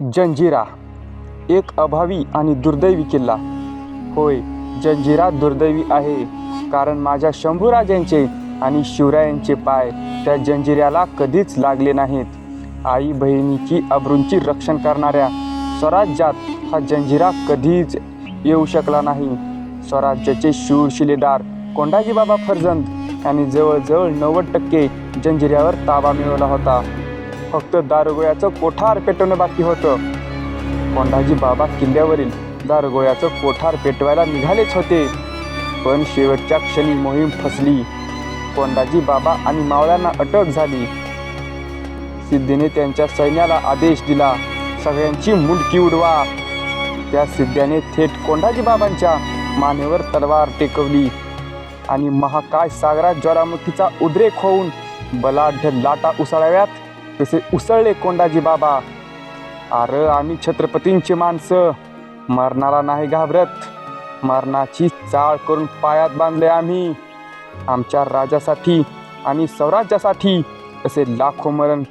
जंजिरा एक अभावी आणि दुर्दैवी किल्ला. होय जंजिरा दुर्दैवी आहे कारण माझ्या शंभूराजांचे आणि शिवरायांचे पाय त्या जंजिऱ्याला कधीच लागले नाहीत. आई बहिणीची अब्रूंची रक्षण करणाऱ्या स्वराज्यात हा जंजिरा कधीच येऊ शकला नाही. स्वराज्याचे शूर शिलेदार कोंडाजी बाबा फर्जंद यांनी जवळजवळ नव्वद टक्के जंजिऱ्यावर ताबा मिळवला होता. फक्त दारुगोळ्याचं कोठार पेटवणं बाकी होतं. कोंडाजी बाबा किल्ल्यावरील दारुगोळ्याचं कोठार पेटवायला निघालेच होते. पण शेवटच्या क्षणी मोहीम फसली. कोंडाजी बाबा आणि मावळ्यांना अटक झाली. सिद्धीने त्यांच्या सैन्याला आदेश दिला सगळ्यांची मुंडकी उडवा. त्या सिद्ध्याने थेट कोंडाजी बाबांच्या मानेवर तलवार टेकवली आणि महाकाय सागरात ज्वालामुखीचा उद्रेक होऊन बलाढ्य लाटा उसळाव्यात. तसे उसळले कोंडाजी बाबा. अरे आम्ही छत्रपतींची माणसं. मरणाला नाही घाबरत. मरणाची चाळ करून पायात बांधले आम्ही. आमच्या राजासाठी आणि स्वराज्यासाठी असे लाखो मरण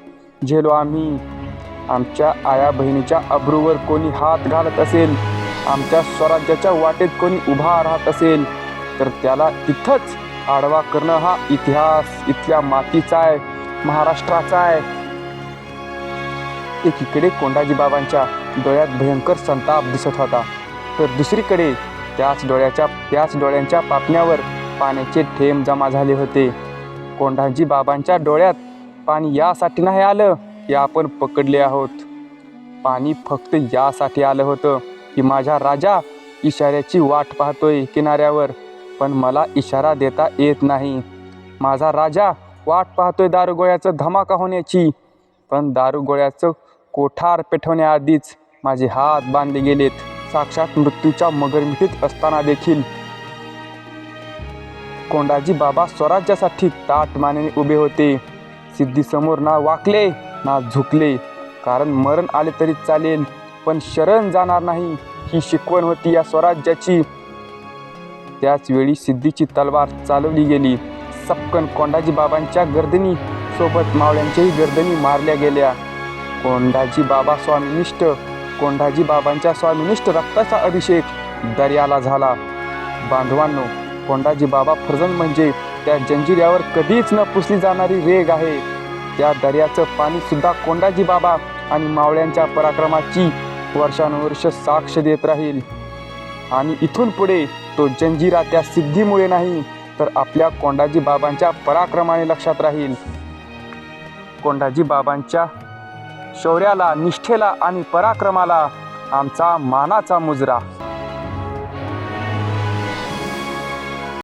झेलो आम्ही. आमच्या आया बहिणीच्या अब्रूवर कोणी हात घालत असेल आमच्या स्वराज्याच्या वाटेत कोणी उभा राहत असेल तर त्याला तिथंच आडवा करणं हा इतिहास. इथल्या मातीचा आहे महाराष्ट्राचा आहे. एकीकडे कोंडाजी बाबांच्या डोळ्यात भयंकर संताप दिसत होता. तर दुसरीकडे त्याच डोळ्याच्या त्याच डोळ्यांच्या पापण्यावर पाण्याचे थेंब जमा झाले होते. कोंडाजीबाबांच्या डोळ्यात पाणी यासाठी नाही आलं की आपण पकडले आहोत. पाणी फक्त यासाठी आलं होतं की माझा राजा इशाऱ्याची वाट पाहतोय किनाऱ्यावर पण मला इशारा देता येत नाही. माझा राजा वाट पाहतोय दारुगोळ्याचं धमाका होण्याची पण दारुगोळ्याचं कोठार पेटवण्याआधीच माझे हात बांधले गेलेत. साक्षात मृत्यूच्या मगरमिठीत असताना देखील. कोंडाजी बाबा स्वराज्यासाठी ताट मानेने उभे होते. सिद्धीसमोर ना वाकले ना झुकले. कारण मरण आले तरी चालेल पण शरण जाणार नाही ही शिकवण होती या स्वराज्याची. त्याच वेळी सिद्धीची तलवार चालवली गेली. सपकन कोंडाजी बाबांच्या गर्दनी सोबत मावळ्यांच्याही गर्दनी मारल्या गेल्या. कोंडाजी बाबा स्वामिनिष्ठ कोंडाजी बाबांच्या स्वामिनिष्ठ रक्ताचा अभिषेक दर्याला झाला. बांधवांनो कोंडाजी बाबा फर्जंद म्हणजे त्या जंजिऱ्यावर कधीच न पुसली जाणारी रेग आहे. त्या दर्याचं पाणीसुद्धा कोंडाजी बाबा आणि मावळ्यांच्या पराक्रमाची वर्षानुवर्ष साक्ष देत राहील. आणि इथून पुढे तो जंजिरा त्या सिद्धीमुळे नाही तर आपल्या कोंडाजी बाबांच्या पराक्रमाने लक्षात राहील. कोंडाजी बाबांच्या शौर्याला निष्ठेला आणि पराक्रमाला आमचा मानाचा मुजरा.